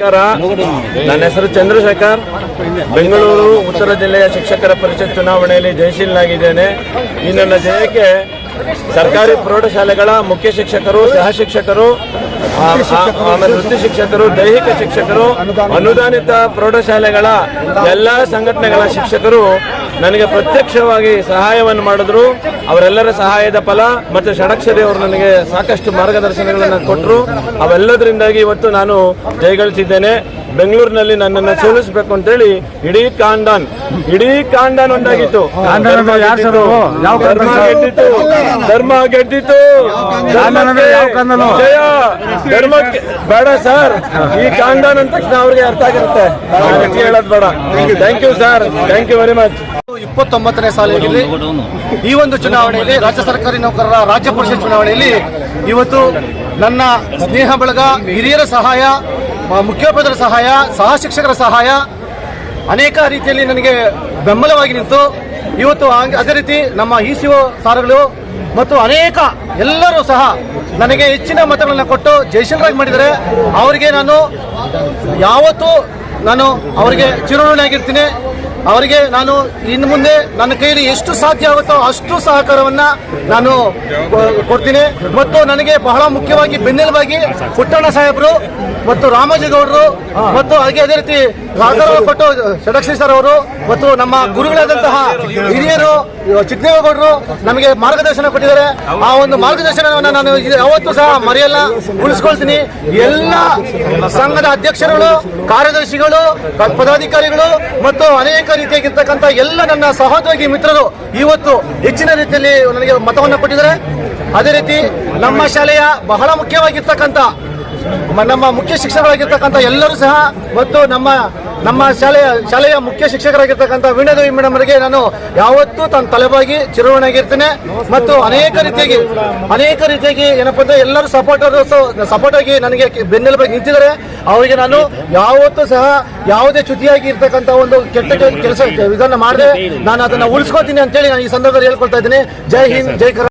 ನಮಸ್ಕಾರ. ನನ್ನ ಹೆಸರು ಚಂದ್ರಶೇಖರ್. ಬೆಂಗಳೂರು ಉತ್ತರ ಜಿಲ್ಲೆಯ ಶಿಕ್ಷಕರ ಪರಿಷತ್ ಚುನಾವಣೆಯಲ್ಲಿ ಜಯಶೀಲನಾಗಿದ್ದೇನೆ. ಈ ನನ್ನ ಜಯಕ್ಕೆ ಸರ್ಕಾರಿ ಪ್ರೌಢಶಾಲೆಗಳ ಮುಖ್ಯ ಶಿಕ್ಷಕರು, ಸಹ ಶಿಕ್ಷಕರು ಆಮೇಲೆ ವೃತ್ತಿ ಶಿಕ್ಷಕರು, ದೈಹಿಕ ಶಿಕ್ಷಕರು, ಅನುದಾನಿತ ಪ್ರೌಢಶಾಲೆಗಳ ಎಲ್ಲ ಸಂಘಟನೆಗಳ ಶಿಕ್ಷಕರು ನನಗೆ ಪ್ರತ್ಯಕ್ಷವಾಗಿ ಸಹಾಯವನ್ನು ಮಾಡಿದ್ರು. ಅವರೆಲ್ಲರ ಸಹಾಯದ ಫಲ ಮತ್ತು ಷಡಕ್ಷರಿ ಅವರು ನನಗೆ ಸಾಕಷ್ಟು ಮಾರ್ಗದರ್ಶನಗಳನ್ನು ಕೊಟ್ಟರು ಅವೆಲ್ಲದರಿಂದಾಗಿ ಇವತ್ತು ನಾನು ಜಯಗಳಿಸಿದ್ದೇನೆ ಬೆಂಗಳೂರಿನಲ್ಲಿ ನನ್ನನ್ನು ಸೋಲಿಸಬೇಕು ಅಂತೇಳಿ ಇಡೀ ಕಾಂಡಾನ್ ಇಡೀ ಕಾಂಡಾನ್ ಒಂದಾಗಿತ್ತು. ಕಾಂಡಾನ್ ಅಂದ್ರೆ ಯಾರ್ ಸರ್ ಯಾವ ಧರ್ಮ? ಗೆದ್ದಿತ್ತು. ಧರ್ಮ ಕಾಂಡಾನು? ಜಯ. ಧರ್ಮಕ್ಕೆ ಬೇಡ ಸರ್. ಈ ಕಾಂಡಾನ್ ಅಂದ ತಕ್ಷಣ ಅವ್ರಿಗೆ ಅರ್ಥ ಆಗಿರುತ್ತೆ. ಹೇಳೋದು ಬೇಡ. Thank you sir thank you very much ಇಪ್ಪತ್ತೊಂಬತ್ತನೇ ಸಾಲಿನಲ್ಲಿ ಈ ಒಂದು ಚುನಾವಣೆಯಲ್ಲಿ ರಾಜ್ಯ ಸರ್ಕಾರಿ ನೌಕರರ ರಾಜ್ಯ ಪರಿಷತ್ ಚುನಾವಣೆಯಲ್ಲಿ ಇವತ್ತು ನನ್ನ ಸ್ನೇಹ ಬಳಗ, ಹಿರಿಯರ ಸಹಾಯ ಮುಖ್ಯೋಪಾಧ್ಯಾಯರ ಸಹಾಯ, ಸಹ ಶಿಕ್ಷಕರ ಸಹಾಯ ಅನೇಕ ರೀತಿಯಲ್ಲಿ ನನಗೆ ಬೆಂಬಲವಾಗಿ ನಿಂತು ಇವತ್ತು ಅದೇ ರೀತಿ ನಮ್ಮ ಇ ಸಿ ಸಾರುಗಳು ಮತ್ತು ಅನೇಕ ಎಲ್ಲರೂ ಸಹ ನನಗೆ ಹೆಚ್ಚಿನ ಮತಗಳನ್ನು ಕೊಟ್ಟು ಜಯಶಂಕರಾಗಿ ಮಾಡಿದರೆ ಅವರಿಗೆ ನಾನು ಯಾವತ್ತೂ ನಾನು ಅವರಿಗೆ ಚಿರಋಣಿಯಾಗಿರ್ತೀನಿ. ಅವರಿಗೆ ನಾನು ಇನ್ನು ಮುಂದೆ ನನ್ನ ಕೈಯಲ್ಲಿ ಎಷ್ಟು ಸಾಧ್ಯ ಆಗುತ್ತೋ ಅಷ್ಟು ಸಹಕಾರವನ್ನ ನಾನು ಕೊಡ್ತೀನಿ. ಮತ್ತು ನನಗೆ ಬಹಳ ಮುಖ್ಯವಾಗಿ ಬೆನ್ನೆಲುಬಾಗಿ ಪುಟ್ಟಣ್ಣ ಸಾಹೇಬರು ಮತ್ತು ರಾಮಾಜಿಗೌಡರು ಮತ್ತು ಹಾಗೆ ಅದೇ ರೀತಿ ರಾಘವ ಕೊಟ್ಟು ಷಡಕ್ಷರಿ ಸರ್ ಅವರು ಮತ್ತು ನಮ್ಮ ಗುರುಗಳಾದಂತಹ ಹಿರಿಯರು ಚಿಕ್ಕದೇವೇಗೌಡರು ನಮಗೆ ಮಾರ್ಗದರ್ಶನ ಕೊಟ್ಟಿದ್ದಾರೆ. ಆ ಒಂದು ಮಾರ್ಗದರ್ಶನವನ್ನು ನಾನು ಯಾವತ್ತೂ ಸಹ ಮರೆಯಲ್ಲ, ಉಳಿಸ್ಕೊಳ್ತೀನಿ. ಎಲ್ಲ ಸಂಘದ ಅಧ್ಯಕ್ಷರುಗಳು, ಕಾರ್ಯದರ್ಶಿಗಳು ಪದಾಧಿಕಾರಿಗಳು ಮತ್ತು ಅನೇಕ ರೀತಿಯಾಗಿರ್ತಕ್ಕಂಥ ಎಲ್ಲ ನನ್ನ ಸಹೋದ್ಯೋಗಿ ಮಿತ್ರರು ಇವತ್ತು ಹೆಚ್ಚಿನ ರೀತಿಯಲ್ಲಿ ನನಗೆ ಮತವನ್ನು ಕೊಟ್ಟಿದ್ದಾರೆ. ಅದೇ ರೀತಿ ನಮ್ಮ ಶಾಲೆಯ ಬಹಳ ಮುಖ್ಯವಾಗಿರ್ತಕ್ಕಂಥ ನಮ್ಮ ಮುಖ್ಯ ಶಿಕ್ಷಕರಾಗಿರ್ತಕ್ಕಂಥ ಎಲ್ಲರೂ ಸಹ ಮತ್ತು ನಮ್ಮ ನಮ್ಮ ಶಾಲೆಯ ಶಾಲೆಯ ಮುಖ್ಯ ಶಿಕ್ಷಕರಾಗಿರ್ತಕ್ಕಂಥ ವೀಣಾದೇವಿ ಮೇಡಮ್ ಅವರಿಗೆ ನಾನು ಯಾವತ್ತೂ ತನ್ನ ತಲೆಬಾಗಿ ಚಿರವಣಾಗಿರ್ತೇನೆ ಮತ್ತು ಅನೇಕ ರೀತಿಯಾಗಿ ಅನೇಕ ರೀತಿಯಾಗಿ ಏನಪ್ಪ ಅಂದ್ರೆ ಎಲ್ಲರೂ ಸಪೋರ್ಟರ್ ಸಪೋರ್ಟ್ ಆಗಿ ನನಗೆ ಬೆನ್ನೆಲುಬಾಗಿ ನಿಂತಿದ್ದಾರೆ. ಅವರಿಗೆ ನಾನು ಯಾವತ್ತೂ ಸಹ ಯಾವುದೇ ಚ್ಯುತಿಯಾಗಿ ಇರ್ತಕ್ಕಂಥ ಒಂದು ಕೆಟ್ಟ ಕೆಲಸ, ಇದನ್ನ ಮಾಡದೆ ನಾನು ಅದನ್ನ ಉಳಿಸ್ಕೋತೀನಿ ಅಂತೇಳಿ ನಾನು ಈ ಸಂದರ್ಭದಲ್ಲಿ ಹೇಳ್ಕೊಳ್ತಾ ಇದ್ದೀನಿ. ಜೈ ಹಿಂದ್, ಜೈ ಕರ್ನಾಟಕ.